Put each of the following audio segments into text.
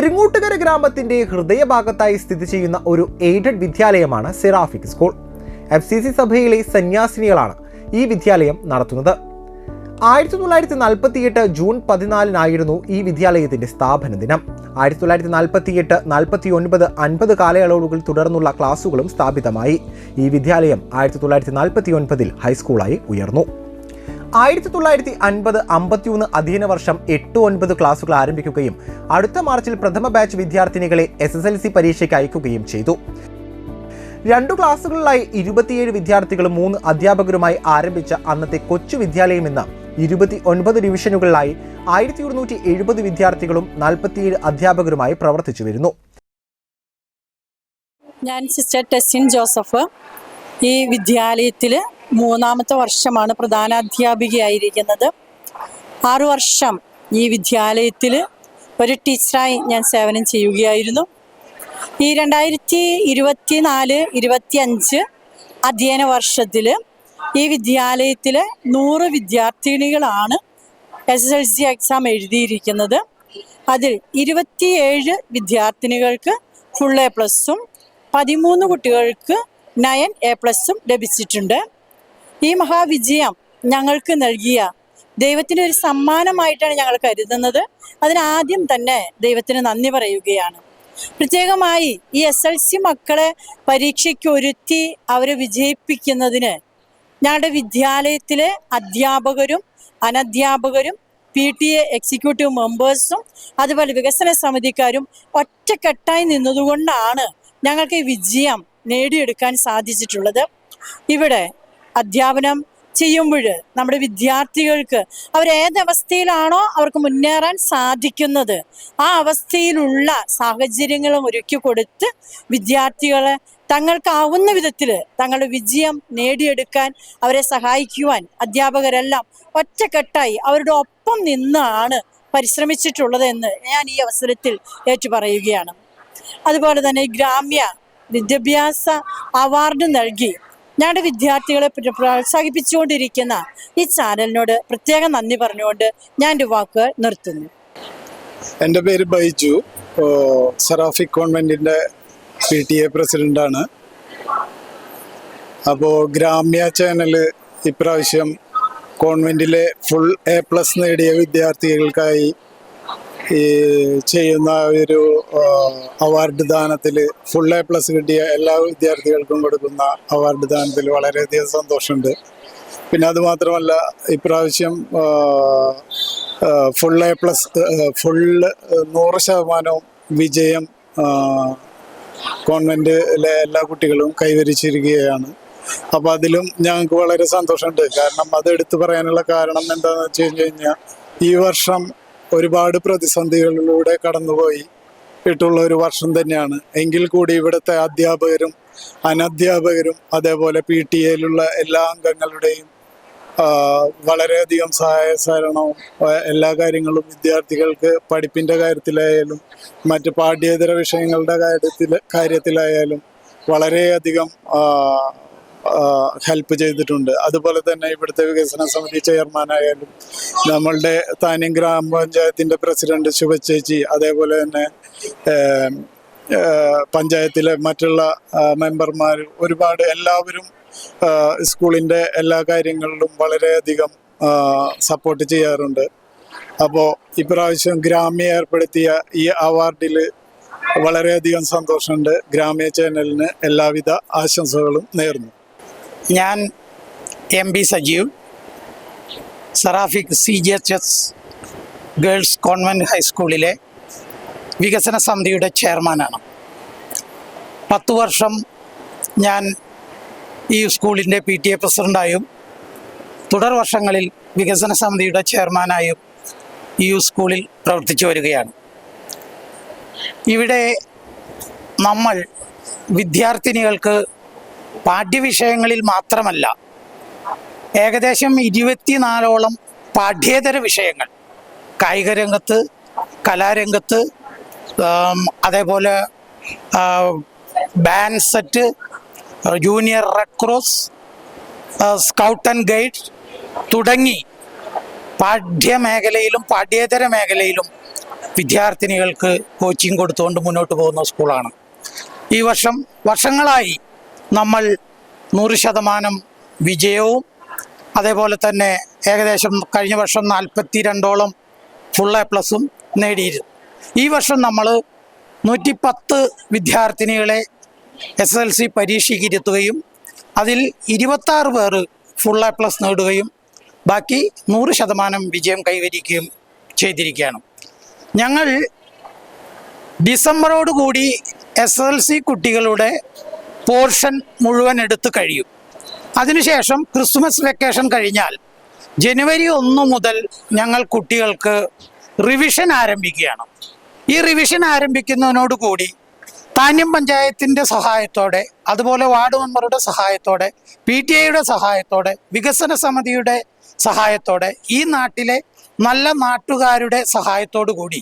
പെരുങ്ങൂട്ടുകര ഗ്രാമത്തിന്റെ ഹൃദയഭാഗത്തായി സ്ഥിതി ചെയ്യുന്ന ഒരു aided വിദ്യാലയമാണ് Seraphic school. F C C സഭയിലെ സന്യാസിനികളാണ് ഈ വിദ്യാലയം നടത്തുന്നത്. ആയിരത്തി തൊള്ളായിരത്തി നാൽപ്പത്തിയെട്ട് ജൂൺ പതിനാലിനായിരുന്നു ഈ വിദ്യാലയത്തിന്റെ സ്ഥാപന ദിനം. ആയിരത്തി തൊള്ളായിരത്തി നാൽപ്പത്തിയെട്ട് നാൽപ്പത്തി ഒൻപത് അൻപത് കാലയളവുകൾ തുടർന്നുള്ള ക്ലാസുകളും സ്ഥാപിതമായി. ഈ വിദ്യാലയം ആയിരത്തി തൊള്ളായിരത്തി നാൽപ്പത്തി ഒൻപതിൽ ഹൈസ്കൂളായി ഉയർന്നു. ആയിരത്തി തൊള്ളായിരത്തി അൻപത് അമ്പത്തിയൊന്ന് അധ്യയന വർഷം എട്ട് ഒൻപത് ക്ലാസുകൾ ആരംഭിക്കുകയും അടുത്ത മാർച്ചിൽ പ്രഥമ ബാച്ച് വിദ്യാർത്ഥിനികളെ എസ് എസ് എൽ സി പരീക്ഷയ്ക്ക് അയക്കുകയും ചെയ്തു. രണ്ടു ക്ലാസുകളിലായി ഇരുപത്തിയേഴ് വിദ്യാർത്ഥികളും മൂന്ന് അധ്യാപകരുമായി ആരംഭിച്ച അന്നത്തെ കൊച്ചു വിദ്യാലയം എന്ന ഇരുപത്തി ഒൻപത് ഡിവിഷനുകളിലായി ആയിരത്തി ഒരുന്നൂറ്റി എഴുപത് വിദ്യാർത്ഥികളും നാൽപ്പത്തിയേഴ് അധ്യാപകരുമായി പ്രവർത്തിച്ചു വരുന്നു. ഞാൻ സിസ്റ്റർ ടെസ്റ്റിൻ ജോസഫ് ഈ വിദ്യാലയത്തിൽ മൂന്നാമത്തെ വർഷമാണ് പ്രധാനാധ്യാപികയായിരിക്കുന്നത്. ആറു വർഷം ഈ വിദ്യാലയത്തിൽ ഒരു ടീച്ചറായി ഞാൻ സേവനം ചെയ്യുകയായിരുന്നു. ഈ രണ്ടായിരത്തി ഇരുപത്തി നാല് ഇരുപത്തി അഞ്ച് അധ്യയന വർഷത്തിൽ ഈ വിദ്യാലയത്തിൽ നൂറ് വിദ്യാർത്ഥിനികളാണ് S S L C exam എഴുതിയിരിക്കുന്നത്. അതിൽ ഇരുപത്തിയേഴ് വിദ്യാർത്ഥിനികൾക്ക് ഫുൾ എ പ്ലസും പതിമൂന്ന് കുട്ടികൾക്ക് നയൻ എ പ്ലസും ലഭിച്ചിട്ടുണ്ട്. ഈ മഹാവിജയം ഞങ്ങൾക്ക് നൽകിയ. ദൈവത്തിന് ഒരു സമ്മാനമായിട്ടാണ് ഞങ്ങൾ കരുതുന്നത്. അതിനാദ്യം തന്നെ ദൈവത്തിന് നന്ദി പറയുകയാണ്. പ്രത്യേകമായി ഈ എസ് എൽ സി മക്കളെ പരീക്ഷയ്ക്ക് ഒരുത്തി അവരെ വിജയിപ്പിക്കുന്നതിന് ഞങ്ങളുടെ വിദ്യാലയത്തിലെ അധ്യാപകരും അനധ്യാപകരും പി ടി എ എക്സിക്യൂട്ടീവ് മെമ്പേഴ്സും അതുപോലെ വികസന സമിതിക്കാരും ഒറ്റക്കെട്ടായി നിന്നതുകൊണ്ടാണ് ഞങ്ങൾക്ക് ഈ വിജയം നേടിയെടുക്കാൻ സാധിച്ചിട്ടുള്ളത്. ഇവിടെ അധ്യാപനം ചെയ്യുമ്പോൾ നമ്മുടെ വിദ്യാർത്ഥികൾക്ക് അവരേതവസ്ഥയിലാണോ അവർക്ക് മുന്നേറാൻ സാധിക്കുന്നത്. ആ അവസ്ഥയിലുള്ള സാഹചര്യങ്ങളും ഒരുക്കി കൊടുത്ത് വിദ്യാർത്ഥികളെ തങ്ങൾക്കാവുന്ന വിധത്തിൽ തങ്ങളുടെ വിജയം നേടിയെടുക്കാൻ അവരെ സഹായിക്കുവാൻ അധ്യാപകരെല്ലാം ഒറ്റക്കെട്ടായി അവരുടെ ഒപ്പം നിന്നാണ് പരിശ്രമിച്ചിട്ടുള്ളത് എന്ന് ഞാൻ ഈ അവസരത്തിൽ ഏറ്റുപറയുകയാണ്. അതുപോലെ തന്നെ ഗ്രാമ്യ വിദ്യാഭ്യാസ അവാർഡ് നൽകി. ഞങ്ങളുടെ വിദ്യാർത്ഥികളെ പ്രോത്സാഹിപ്പിച്ചുകൊണ്ടിരിക്കുന്ന ഈ ചാനലിനോട് പ്രത്യേകം നന്ദി പറഞ്ഞുകൊണ്ട് ഞാൻ എന്റെ വാക്കുകൾ നിർത്തുന്നു. എന്റെ പേര് ബൈജു. സറാഫി കോൺവെന്റിന്റെ പി ടി എ പ്രസിഡന്റാണ് അപ്പോൾ ഗ്രാമ്യ ചാനൽ ഇപ്രാവശ്യം കോൺവെന്റിലെ ഫുൾ എ പ്ലസ് നേടിയ വിദ്യാർത്ഥികൾക്കായി ഈ ചെയ്യുന്ന ഒരു അവാർഡ് ദാനത്തിൽ ഫുൾ എ പ്ലസ് കിട്ടിയ എല്ലാ വിദ്യാർത്ഥികൾക്കും കൊടുക്കുന്ന അവാർഡ് ദാനത്തിൽ വളരെയധികം സന്തോഷമുണ്ട്. പിന്നെ അതുമാത്രമല്ല ഇപ്രാവശ്യം ഫുൾ എ പ്ലസ് ഫുള്ള് നൂറ് ശതമാനവും വിജയം കോൺവെന്റിലെ എല്ലാ കുട്ടികളും കൈവരിച്ചിരിക്കുകയാണ്. അപ്പോൾ അതിലും ഞങ്ങൾക്ക് വളരെ സന്തോഷമുണ്ട്. കാരണം അത് എടുത്തു പറയാനുള്ള കാരണം എന്താണെന്ന് വെച്ച് കഴിഞ്ഞ് കഴിഞ്ഞാൽ ഈ വർഷം ഒരുപാട് പ്രതിസന്ധികളിലൂടെ കടന്നുപോയി. ഇട്ടുള്ള ഒരു വർഷം തന്നെയാണ്. എങ്കിൽ കൂടി ഇവിടുത്തെ അധ്യാപകരും അനധ്യാപകരും അതേപോലെ പി ടി എയിലുള്ള എല്ലാ അംഗങ്ങളുടെയും വളരെയധികം സഹായ സഹകരണവും എല്ലാ കാര്യങ്ങളും വിദ്യാർത്ഥികൾക്ക് പഠിപ്പിന്റെ കാര്യത്തിലായാലും മറ്റ് പാഠ്യേതര വിഷയങ്ങളുടെ കാര്യത്തിൽ കാര്യത്തിലായാലും വളരെയധികം ഹെൽപ്പ് ചെയ്തിട്ടുണ്ട്. അതുപോലെ തന്നെ ഇവിടുത്തെ വികസന സമിതി ചെയർമാനായാലും നമ്മളുടെ താന്യം ഗ്രാമപഞ്ചായത്തിന്റെ പ്രസിഡന്റ് ശുഭചേച്ചി അതേപോലെ തന്നെ പഞ്ചായത്തിലെ മറ്റുള്ള മെമ്പർമാർ ഒരുപാട് എല്ലാവരും സ്കൂളിന്റെ എല്ലാ കാര്യങ്ങളിലും വളരെയധികം സപ്പോർട്ട് ചെയ്യാറുണ്ട്. അപ്പോൾ ഇപ്രാവശ്യം ഗ്രാമ്യ ഏർപ്പെടുത്തിയ ഈ അവാർഡിൽ വളരെയധികം സന്തോഷമുണ്ട്. ഗ്രാമ്യ ചാനലിന് എല്ലാവിധ ആശംസകളും നേർന്നു ഞാൻ M B Sajeev. Seraphic C G H S girls convent ഹൈസ്കൂളിലെ വികസന സമിതിയുടെ ചെയർമാനാണ്. പത്തു വർഷം ഞാൻ ഈ സ്കൂളിന്റെ പി ടി എ പ്രസിഡന്റായും തുടർ വർഷങ്ങളിൽ വികസന സമിതിയുടെ ചെയർമാനായും ഈ സ്കൂളിൽ പ്രവർത്തിച്ചു വരികയാണ്. ഇവിടെ നമ്മൾ വിദ്യാർത്ഥിനികൾക്ക് പാഠ്യവിഷയങ്ങളിൽ മാത്രമല്ല ഏകദേശം ഇരുപത്തിനാലോളം പാഠ്യേതര വിഷയങ്ങൾ കായിക രംഗത്ത് കലാരംഗത്ത് അതേപോലെ band set set junior red cross scout and guide തുടങ്ങി പാഠ്യമേഖലയിലും പാഠ്യേതര മേഖലയിലും വിദ്യാർത്ഥിനികൾക്ക് കോച്ചിങ് കൊടുത്തുകൊണ്ട് മുന്നോട്ട് പോകുന്ന സ്കൂളാണ്. ഈ വർഷം വർഷങ്ങളായി നമ്മൾ നൂറ് ശതമാനം വിജയവും അതേപോലെ തന്നെ ഏകദേശം കഴിഞ്ഞ വർഷം നാൽപ്പത്തി രണ്ടോളം ഫുൾ എ പ്ലസും നേടിയിരുന്നു. ഈ വർഷം നമ്മൾ നൂറ്റി പത്ത് വിദ്യാർത്ഥിനികളെ എസ് എൽ സി അതിൽ ഇരുപത്താറ് പേർ ഫുൾ എ പ്ലസ് നേടുകയും ബാക്കി നൂറ് ശതമാനം വിജയം കൈവരിക്കുകയും ചെയ്തിരിക്കുകയാണ്. ഞങ്ങൾ ഡിസംബറോടുകൂടി എസ് എൽ സി കുട്ടികളുടെ പോർഷൻ മുഴുവൻ എടുത്ത് കഴിയും. അതിനുശേഷം ക്രിസ്മസ് വെക്കേഷൻ കഴിഞ്ഞാൽ ജനുവരി ഒന്ന് മുതൽ ഞങ്ങൾ കുട്ടികൾക്ക് റിവിഷൻ ആരംഭിക്കുകയാണ്. ഈ റിവിഷൻ ആരംഭിക്കുന്നതിനോട് കൂടി താന്യം പഞ്ചായത്തിന്റെ സഹായത്തോടെ അതുപോലെ വാർഡ് മെമ്പറുടെ സഹായത്തോടെ പി ടി ഐയുടെ സഹായത്തോടെ വികസന സമിതിയുടെ സഹായത്തോടെ ഈ നാട്ടിലെ നല്ല നാട്ടുകാരുടെ സഹായത്തോടു കൂടി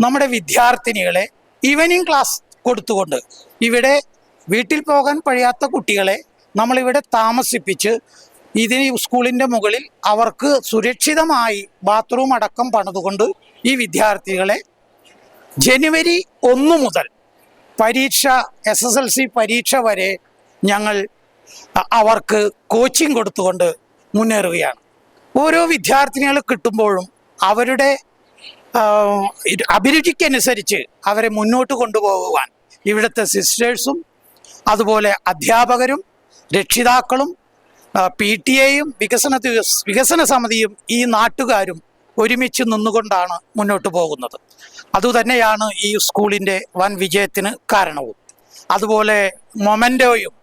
നമ്മുടെ വിദ്യാർത്ഥിനികളെ ഈവനിങ് ക്ലാസ് കൊടുത്തുകൊണ്ട് ഇവിടെ വീട്ടിൽ പോകാൻ കഴിയാത്ത കുട്ടികളെ നമ്മളിവിടെ താമസിപ്പിച്ച് ഇതിന് സ്കൂളിന്റെ മുകളിൽ അവർക്ക് സുരക്ഷിതമായി ബാത്റൂം അടക്കം പണിതുകൊണ്ട് ഈ വിദ്യാർത്ഥികളെ ജനുവരി ഒന്ന് മുതൽ പരീക്ഷ എസ് എസ് എൽ സി പരീക്ഷ വരെ ഞങ്ങൾ അവർക്ക് കോച്ചിങ് കൊടുത്തുകൊണ്ട് മുന്നേറുകയാണ്. ഓരോ വിദ്യാർത്ഥിനികൾ കിട്ടുമ്പോഴും അവരുടെ അഭിരുചിക്കനുസരിച്ച് അവരെ മുന്നോട്ട് കൊണ്ടുപോകുവാൻ ഇവിടുത്തെ സിസ്റ്റേഴ്സും അതുപോലെ അധ്യാപകരും രക്ഷിതാക്കളും പി ടി എയും വികസന വികസന സമിതിയും ഈ നാട്ടുകാരും ഒരുമിച്ച് നിന്നുകൊണ്ടാണ് മുന്നോട്ട് പോകുന്നത്. അതുതന്നെയാണ് ഈ സ്കൂളിന്റെ വൻ വിജയത്തിന് കാരണവും. അതുപോലെ മൊമന്റോയും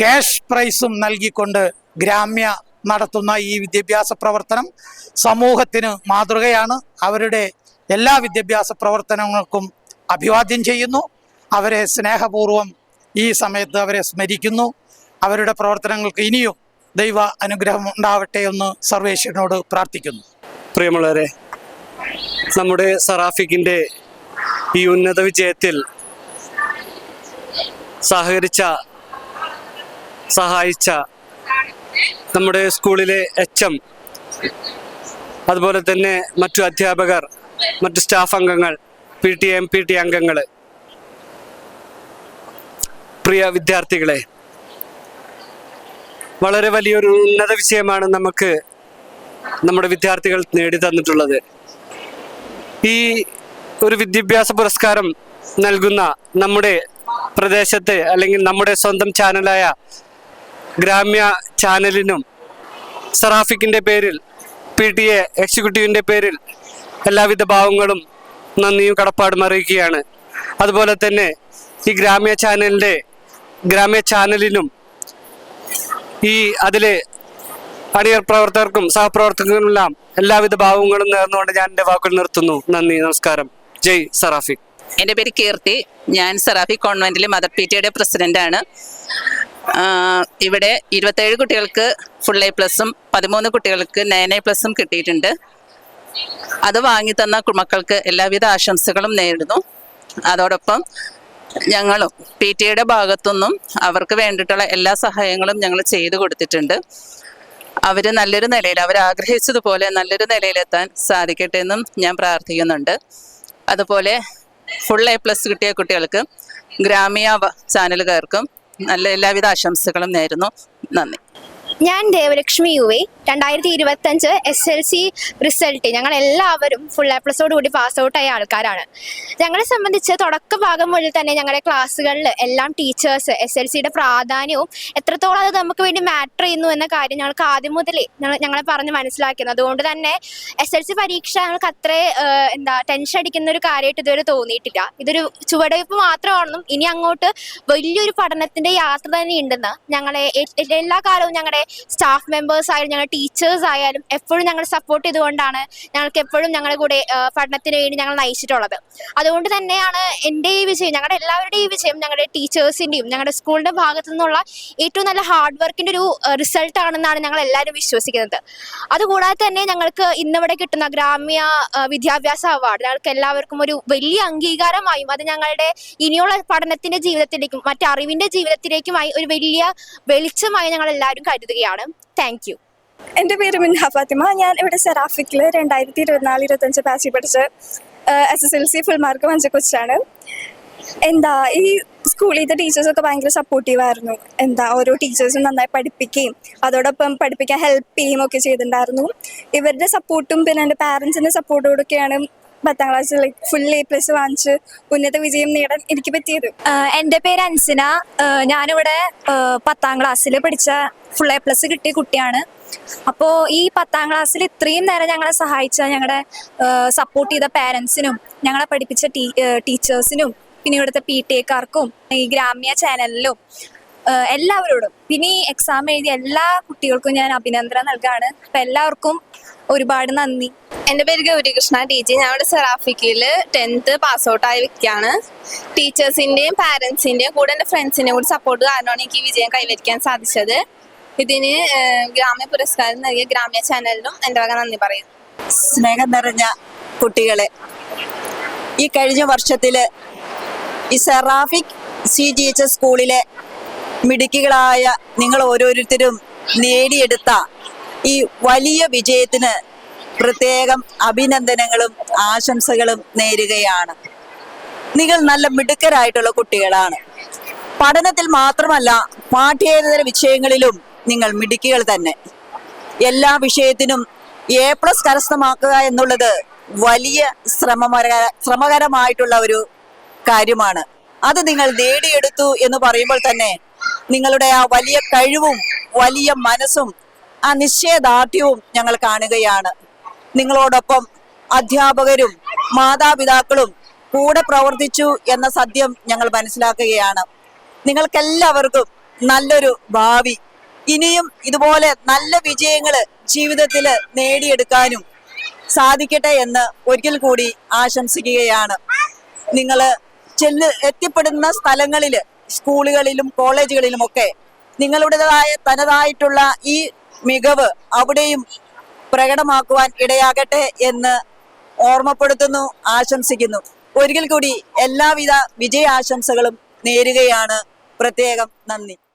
ക്യാഷ് പ്രൈസും നൽകിക്കൊണ്ട് ഗ്രാമ്യ നടത്തുന്ന ഈ വിദ്യാഭ്യാസ പ്രവർത്തനം സമൂഹത്തിന് മാതൃകയാണ്. അവരുടെ എല്ലാ വിദ്യാഭ്യാസ പ്രവർത്തനങ്ങൾക്കും അഭിവാദ്യം ചെയ്യുന്നു. അവരെ സ്നേഹപൂർവം ഈ സമയത്ത് അവരെ സ്മരിക്കുന്നു. അവരുടെ പ്രവർത്തനങ്ങൾക്ക് ഇനിയും ദൈവ അനുഗ്രഹം ഉണ്ടാവട്ടെ എന്ന് സർവേശ്വരനോട് പ്രാർത്ഥിക്കുന്നു. പ്രിയമുള്ളവരെ നമ്മുടെ സറാഫിക്കിന്റെ ഈ ഉന്നത വിജയത്തിൽ സഹകരിച്ച സഹായിച്ച നമ്മുടെ സ്കൂളിലെ എച്ച് എം അതുപോലെ തന്നെ മറ്റു അധ്യാപകർ മറ്റു സ്റ്റാഫ് അംഗങ്ങൾ P T M P T അംഗങ്ങൾ പ്രിയ വിദ്യാർത്ഥികളെ വളരെ വലിയൊരു ഉന്നത വിഷയമാണ് നമുക്ക് നമ്മുടെ വിദ്യാർത്ഥികൾ നേടി തന്നിട്ടുള്ളത് ഈ ഒരു വിദ്യാഭ്യാസ പുരസ്കാരം നൽകുന്ന നമ്മുടെ പ്രദേശത്തെ അല്ലെങ്കിൽ നമ്മുടെ സ്വന്തം ചാനലായ ഗ്രാമ്യ ചാനലിനും സറാഫിക്കിന്റെ പേരിൽ പി ടി എ എക്സിക്യൂട്ടീവിന്റെ പേരിൽ എല്ലാവിധ ഭാവങ്ങളും നന്ദിയും കടപ്പാടും അറിയിക്കുകയാണ്. അതുപോലെ തന്നെ ഈ ഗ്രാമ്യ ചാനലിന്റെ ഗ്രാമ്യ ചാനലിനും ഈ അതിലെ അണിയർ പ്രവർത്തകർക്കും സഹപ്രവർത്തകർക്കുമെല്ലാം എല്ലാവിധ ഭാവങ്ങളും നേർന്നുകൊണ്ട് ഞാൻ എന്റെ വാക്കുകൾ നിർത്തുന്നു. നന്ദി നമസ്കാരം. ജയ് സറാഫി. എന്റെ പേര് കീർത്തി. ഞാൻ സറാഫി കോൺവെന്റിലെ മദർ പി ടിയുടെ പ്രസിഡന്റാണ് ഇവിടെ ഇരുപത്തേഴ് കുട്ടികൾക്ക് ഫുൾ എ പ്ലസും പതിമൂന്ന് കുട്ടികൾക്ക് നയൻ എ പ്ലസും കിട്ടിയിട്ടുണ്ട്. അത് വാങ്ങി തന്ന മക്കൾക്ക് എല്ലാവിധ ആശംസകളും നേരിടുന്നു അതോടൊപ്പം ഞങ്ങളും പി ടി എയുടെ ഭാഗത്തുനിന്നും അവർക്ക് വേണ്ടിയിട്ടുള്ള എല്ലാ സഹായങ്ങളും ഞങ്ങൾ ചെയ്തു കൊടുത്തിട്ടുണ്ട്. അവർ നല്ലൊരു നിലയിൽ അവർ ആഗ്രഹിച്ചതുപോലെ നല്ലൊരു നിലയിലെത്താൻ സാധിക്കട്ടെ എന്നും ഞാൻ പ്രാർത്ഥിക്കുന്നുണ്ട്. അതുപോലെ ഫുൾ എ പ്ലസ് കിട്ടിയ കുട്ടികൾക്ക് ഗ്രാമീയ ചാനലുകാർക്കും നല്ല എല്ലാവിധ ആശംസകളും നേരുന്നു. നന്ദി. ഞാൻ ദേവലക്ഷ്മി യു എ രണ്ടായിരത്തി ഇരുപത്തഞ്ച് എസ് എൽ സി റിസൾട്ട് ഞങ്ങൾ എല്ലാവരും ഫുൾ എ പ്ലസോട് കൂടി പാസ് ഔട്ട് ആയ ആൾക്കാരാണ്. ഞങ്ങളെ സംബന്ധിച്ച് തുടക്ക ഭാഗം മുതൽ തന്നെ ഞങ്ങളുടെ ക്ലാസ്സുകളിൽ എല്ലാം ടീച്ചേഴ്സ് എസ് എൽ സിയുടെ പ്രാധാന്യവും എത്രത്തോളം അത് നമുക്ക് വേണ്ടി മാറ്റർ ചെയ്യുന്നു എന്ന കാര്യം ഞങ്ങൾക്ക് ആദ്യം മുതലേ ഞങ്ങളെ പറഞ്ഞ് മനസ്സിലാക്കുന്നത് അതുകൊണ്ട് തന്നെ എസ് എൽ സി പരീക്ഷ ഞങ്ങൾക്ക് അത്രേ എന്താ ടെൻഷൻ അടിക്കുന്ന ഒരു കാര്യമായിട്ട് ഇതുവരെ തോന്നിയിട്ടില്ല. ഇതൊരു ചുവടുവയ്പ് മാത്രമാണെന്നും ഇനി അങ്ങോട്ട് വലിയൊരു പഠനത്തിന്റെ യാത്ര തന്നെ ഉണ്ടെന്ന് ഞങ്ങളെ എല്ലാ കാലവും ഞങ്ങളുടെ സ്റ്റാഫ് മെമ്പേഴ്സ് ആയാലും ഞങ്ങളുടെ ടീച്ചേഴ്സ് ആയാലും എപ്പോഴും ഞങ്ങൾ സപ്പോർട്ട് ചെയ്തുകൊണ്ടാണ് ഞങ്ങൾക്ക് എപ്പോഴും ഞങ്ങളുടെ കൂടെ പഠനത്തിന് വേണ്ടി ഞങ്ങൾ നയിച്ചിട്ടുള്ളത്. അതുകൊണ്ട് തന്നെയാണ് എന്റെ ഈ വിജയം ഞങ്ങളുടെ എല്ലാവരുടെയും വിജയം ഞങ്ങളുടെ ടീച്ചേഴ്സിന്റെയും ഞങ്ങളുടെ സ്കൂളിന്റെ ഭാഗത്തു നിന്നുള്ള ഏറ്റവും നല്ല ഹാർഡ് വർക്കിന്റെ ഒരു റിസൾട്ട് ആണെന്നാണ് ഞങ്ങൾ എല്ലാവരും വിശ്വസിക്കുന്നത്. അതുകൂടാതെ തന്നെ ഞങ്ങൾക്ക് ഇന്നിവിടെ കിട്ടുന്ന ഗ്രാമ്യ വിദ്യാഭ്യാസ അവാർഡ് ഞങ്ങൾക്ക് എല്ലാവർക്കും ഒരു വലിയ അംഗീകാരമായും അത് ഞങ്ങളുടെ ഇനിയുള്ള പഠനത്തിന്റെ ജീവിതത്തിലേക്കും മറ്റ് അറിവിന്റെ ജീവിതത്തിലേക്കുമായി ഒരു വലിയ വെളിച്ചമായി ഞങ്ങൾ എല്ലാവരും കരുതുകയാണ് താങ്ക് യു എന്റെ പേര് മിൻഹ ഫാത്തിമ. ഞാൻ ഇവിടെ സെറാഫിക്കിൽ രണ്ടായിരത്തി ഇരുപത്തിനാല് ഇരുപത്തഞ്ച് ബാച്ചിൽ പഠിച്ച് S S L C full mark വാങ്ങിച്ച കൊച്ചാണ്. എന്താ ഈ സ്കൂളിലത്തെ ടീച്ചേഴ്സൊക്കെ ഭയങ്കര സപ്പോർട്ടീവ് ആയിരുന്നു. എന്താ ഓരോ ടീച്ചേഴ്സും നന്നായി പഠിപ്പിക്കുകയും അതോടൊപ്പം പഠിപ്പിക്കാൻ ഹെൽപ്പ് ചെയ്യുകയും ഒക്കെ ചെയ്തിട്ടുണ്ടായിരുന്നു. ഇവരുടെ സപ്പോർട്ടും പിന്നെ എന്റെ പാരൻസിന്റെ സപ്പോർട്ടോടൊക്കെയാണ് പത്താം ക്ലാസ്സിൽ ഫുൾ എ പ്ലസ് വാങ്ങിച്ച് ഉന്നത വിജയം നേടാൻ എനിക്ക് പറ്റിയത്. എന്റെ പേര് അൻസിന. ഞാനിവിടെ പത്താം ക്ലാസ്സിൽ പഠിച്ച ഫുൾ എ പ്ലസ് കിട്ടിയ കുട്ടിയാണ്. അപ്പോൾ ഈ പത്താം ക്ലാസ്സിൽ ഇത്രയും നേരം ഞങ്ങളെ സഹായിച്ച ഞങ്ങളുടെ സപ്പോർട്ട് ചെയ്ത പാരൻസിനും ഞങ്ങളെ പഠിപ്പിച്ച ടീച്ചേഴ്സിനും പിന്നെ ഇവിടുത്തെ പി ടി എക്കാർക്കും ഈ ഗ്രാമ്യ ചാനലിലും എല്ലാവരോടും. പിന്നെ ഈ എക്സാം എഴുതിയ എല്ലാ കുട്ടികൾക്കും ഞാൻ അഭിനന്ദനം നൽകാണ്. അപ്പം എല്ലാവർക്കും ഒരുപാട് നന്ദി. എന്റെ പേര് ഗൗരികൃഷ്ണ ടീച്ചർ ഞാൻ ഇവിടെ സെറാഫിക്കിൽ ടെൻത്ത് പാസ് ഔട്ട് ആയ വ്യക്തിയാണ്. ടീച്ചേഴ്സിന്റെയും പാരൻസിന്റെയും കൂടെ എന്റെ ഫ്രണ്ട്സിന്റെയും കൂടി സപ്പോർട്ട് കാരണമാണ് എനിക്ക് വിജയം കൈവരിക്കാൻ സാധിച്ചത്. ഇതിന് ഗ്രാമ്യ പുരസ്കാരം നൽകിയ ഗ്രാമ്യ ചാനലിനും എന്റെ വക നന്ദി പറയും സ്നേഹം നിറഞ്ഞ കുട്ടികളെ ഈ കഴിഞ്ഞ വർഷത്തിൽ ഈ സെറാഫിക് സി ടീച്ചർ സ്കൂളിലെ മിടുക്കികളായ നിങ്ങൾ ഓരോരുത്തരും നേടിയെടുത്ത ഈ വലിയ വിജയത്തിന് പ്രത്യേകം അഭിനന്ദനങ്ങളും ആശംസകളും നേരുകയാണ്. നിങ്ങൾ നല്ല മിടുക്കരായിട്ടുള്ള കുട്ടികളാണ്. പഠനത്തിൽ മാത്രമല്ല പാഠ്യേതര വിഷയങ്ങളിലും നിങ്ങൾ മിടുക്കികൾ തന്നെ. എല്ലാ വിഷയത്തിനും എ പ്ലസ് കരസ്ഥമാക്കുക എന്നുള്ളത് വലിയ ശ്രമമര ശ്രമകരമായിട്ടുള്ള ഒരു കാര്യമാണ്. അത് നിങ്ങൾ നേടിയെടുത്തു എന്ന് പറയുമ്പോൾ തന്നെ നിങ്ങളുടെ ആ വലിയ കഴിവും വലിയ മനസ്സും ആ നിശ്ചയദാർഢ്യവും ഞങ്ങൾ കാണുകയാണ്. നിങ്ങളോടൊപ്പം അധ്യാപകരും മാതാപിതാക്കളും കൂടെ പ്രവർത്തിച്ചു എന്ന സത്യം ഞങ്ങൾ മനസ്സിലാക്കുകയാണ്. നിങ്ങൾക്കെല്ലാവർക്കും നല്ലൊരു ഭാവി. ഇനിയും ഇതുപോലെ നല്ല വിജയങ്ങൾ ജീവിതത്തിൽ നേടിയെടുക്കാനും സാധിക്കട്ടെ എന്ന് ഒരിക്കൽ കൂടി ആശംസിക്കുകയാണ്. നിങ്ങൾ ചെല്ല് എത്തിപ്പെടുന്ന സ്ഥലങ്ങളിൽ സ്കൂളുകളിലും കോളേജുകളിലുമൊക്കെ നിങ്ങളുടേതായ തനതായിട്ടുള്ള ഈ മികവ് അവിടെയും പ്രകടമാക്കുവാൻ ഇടയാകട്ടെ എന്ന് ഓർമ്മപ്പെടുത്തുന്നു ആശംസിക്കുന്നു. ഒരിക്കൽ കൂടി എല്ലാവിധ വിജയാശംസകളും നേരുകയാണ്. പ്രത്യേകം നന്ദി.